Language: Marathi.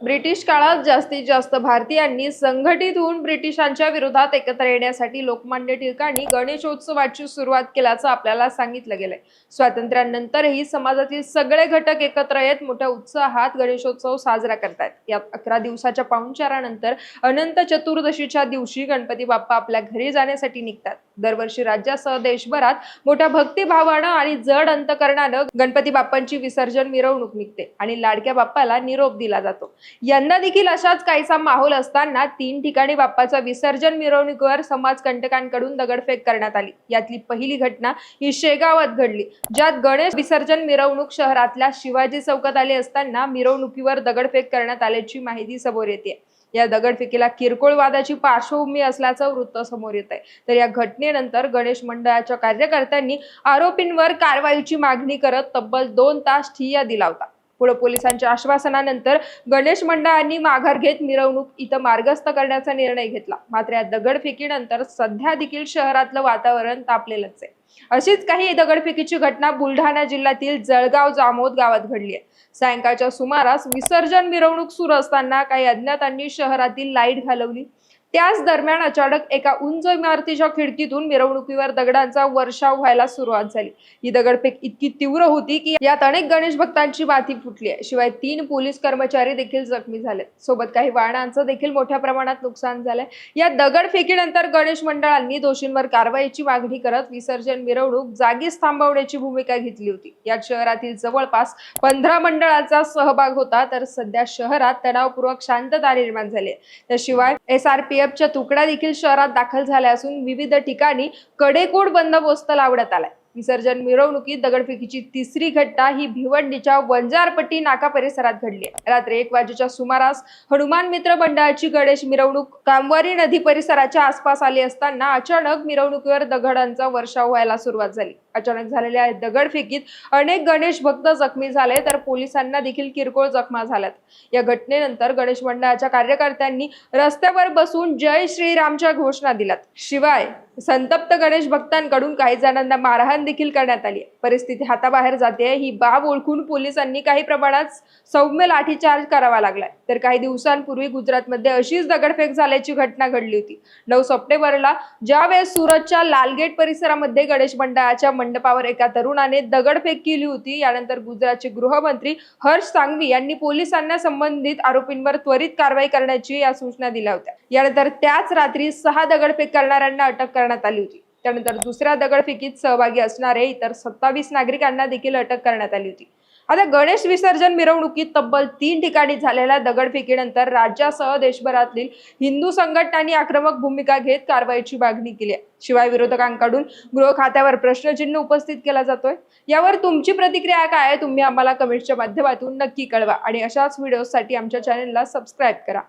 ब्रिटिश काळात जास्तीत जास्त भारतीयांनी संघटित होऊन ब्रिटिशांच्या विरोधात एकत्र येण्यासाठी लोकमान्य टिळकांनी गणेशोत्सवाची सुरुवात केल्याचं आपल्याला सांगितलं गेलंय. स्वातंत्र्यानंतरही समाजातील सगळे घटक एकत्र येत मोठ्या उत्साहात गणेशोत्सव साजरा करतायत. या अकरा दिवसाच्या पाहुणचारानंतर अनंत चतुर्दशीच्या दिवशी गणपती बाप्पा आपल्या घरी जाण्यासाठी निघतात. दरवर्षी राज्यासह देशभरात मोठ्या भक्तिभावानं आणि जड अंतकरणानं गणपती बाप्पांची विसर्जन मिरवणूक निघते आणि लाडक्या बाप्पाला निरोप दिला जातो. यंदा देखील अशाच काहीसा माहोल असताना तीन ठिकाणी बाप्पाच्या विसर्जन मिरवणुकीवर समाज कंटकांकडून दगडफेक करण्यात आली. यातली पहिली घटना ही शेगावात घडली ज्यात गणेश विसर्जन मिरवणूक शहरातल्या शिवाजी चौकात आली असताना मिरवणुकीवर दगडफेक करण्यात आल्याची माहिती समोर येते. या दगडफेकीला किरकोळ वादाची पार्श्वभूमी असल्याचं वृत्त समोर येत आहे तर या घटनेनंतर गणेश मंडळाच्या कार्यकर्त्यांनी आरोपींवर कारवाईची मागणी करत तब्बल दोन तास ठिय्या दिला होता. पुढे पोलिसांच्या आश्वासनानंतर गणेश मंडळांनी माघार घेत मिरवणूक इथं मार्गस्थ करण्याचा निर्णय घेतला. मात्र या दगडफेकीनंतर सध्या देखील शहरातलं वातावरण तापलेलंच आहे. अशीच काही दगडफेकीची घटना बुलढाणा जिल्ह्यातील जळगाव जामोद गावात घडली आहे. सायंकाळच्या सुमारास विसर्जन मिरवणूक सुरू असताना काही अज्ञातांनी शहरातील लाइट घालवली. त्याच दरम्यान अचानक एका उंच इमारतीच्या खिडकीतून मिरवणुकीवर दगडांचा वर्षाव व्हायला सुरुवात झाली. ही दगडफेक इतकी तीव्र होती की यात अनेक गणेश भक्तांची माती फुटली आहे. शिवाय तीन पोलीस कर्मचारी देखील जखमी झाले. सोबत काही वाहनांचं देखील मोठ्या प्रमाणात नुकसान झालंय. या दगडफेकीनंतर गणेश मंडळांनी दोषींवर कारवाईची मागणी करत विसर्जन मिरवणूक जागीच थांबवण्याची भूमिका घेतली होती. यात शहरातील जवळपास पंधरा मंडळाचा सहभाग होता तर सध्या शहरात तणावपूर्वक शांतता निर्माण झाली. आहे त्याशिवाय एस आर पी एफच्या तुकड्या देखील शहरात दाखल झाल्या असून विविध ठिकाणी कडेकोड बंदोबस्त लावण्यात आलाय. विसर्जन मिरवणुकीत दगडफेकीची तिसरी घटना ही भिवंडीच्या वंजारपट्टी नाका परिसरात घडली आहे. रात्री एक वाजेच्या सुमारास हनुमान मित्र मंडळाची गणेश मिरवणूक कामवारी नदी परिसराच्या आसपास आली असताना अचानक मिरवणुकीवर दगडांचा वर्षाव व्हायला सुरुवात झाली. अचानक झालेल्या दगडफेकीत अनेक गणेश भक्त जखमी झाले तर पोलिसांना देखील किरकोळ जखमा झाल्यात. या घटनेनंतर गणेश मंडळाच्या कार्यकर्त्यांनी रस्त्यावर बसून जय श्रीरामच्या घोषणा दिल्यात. शिवाय संतप्त गणेश भक्तांकडून काही जणांना मारहाण देखील करण्यात आली परिस्थिती हाताबाहेर जाते ही बाब ओळखून पोलिसांनी काही प्रमाणात सौम्य लाठीचार्ज करावा लागलाय. तर काही दिवसांपूर्वी गुजरातमध्ये अशीच दगडफेक झाल्याची घटना घडली होती. नऊ सप्टेंबरला ज्यावेळेस सुरतच्या लालगेट परिसरामध्ये गणेश मंडळाच्या मंडपावर एका तरुणाने दगडफेक केली होती. यानंतर गुजरातचे गृहमंत्री हर्ष सांगवी यांनी पोलिसांना संबंधित आरोपींवर त्वरित कारवाई करण्याची या सूचना दिल्या होत्या. यानंतर त्याच रात्री सहा दगडफेक करणाऱ्यांना अटक करण्यात आली होती. त्यानंतर दुसऱ्या दगडफेकीत सहभागी असणारे इतर सत्तावीस नागरिकांना देखील अटक करण्यात आली होती. आता गणेश विसर्जन मिरवणुकीत तब्बल तीन ठिकाणी झालेल्या दगडफेकीनंतर राज्यासह देशभरातील हिंदू संघटनांनी आक्रमक भूमिका घेत कारवाईची मागणी केली आहे. शिवाय विरोधकांकडून गृह खात्यावर प्रश्नचिन्ह उपस्थित केला जातोय. यावर तुमची प्रतिक्रिया काय आहे? तुम्ही आम्हाला कमेंटच्या माध्यमातून नक्की कळवा आणि अशाच व्हिडिओसाठी आमच्या चॅनलला सबस्क्राईब करा.